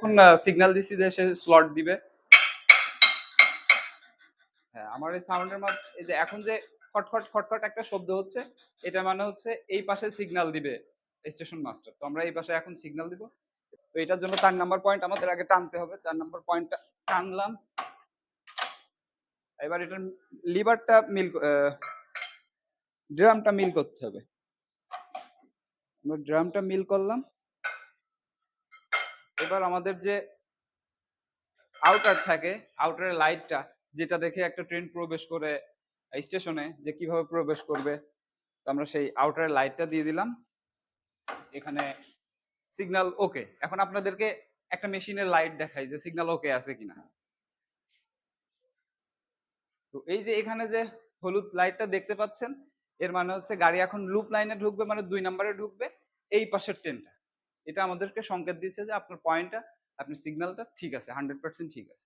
এখন সিগন্যাল দিছি যে সে স্লট দিবে। হ্যাঁ আমার এই সাউন্ডের মাধ্যমে, এই যে এখন যে খটখট খটখট একটা শব্দ হচ্ছে, এটা মানে হচ্ছে এই পাশে সিগন্যাল দিবে স্টেশন মাস্টার তো আমরা এই পাশে এখন সিগন্যাল দিব। তো এটার জন্য চার নাম্বার পয়েন্ট আমাদের আগে টানতে হবে। চার নাম্বার পয়েন্টটা টানলাম। এবার এটার লিভারটা মিল ড্রামটা মিল করতে হবে। আমরা ড্রামটা মিল করলাম। এবার আমাদের যে আউটার থাকে আউটারের লাইটটা যেটা দেখে একটা ট্রেন প্রবেশ করে স্টেশনে যে কীভাবে প্রবেশ করবে, তো আমরা সেই আউটারের লাইটটা দিয়ে দিলাম। এখানে সিগন্যাল ওকে এখন আপনাদেরকে একটা মেশিনের লাইট দেখাই যে সিগন্যাল ওকে আছে কিনা। তো এই যে এখানে যে হলুদ লাইটটা দেখতে পাচ্ছেন, এর মানে হচ্ছে গাড়ি এখন লুপ লাইনে ঢুকবে মানে দুই নম্বরে ঢুকবে, এই পাশের ট্রেনটা এটা আমাদেরকে সংকেত দিয়েছে যে আপনার পয়েন্টটা আপনার সিগন্যালটা ঠিক আছে হান্ড্রেড পার্সেন্ট ঠিক আছে।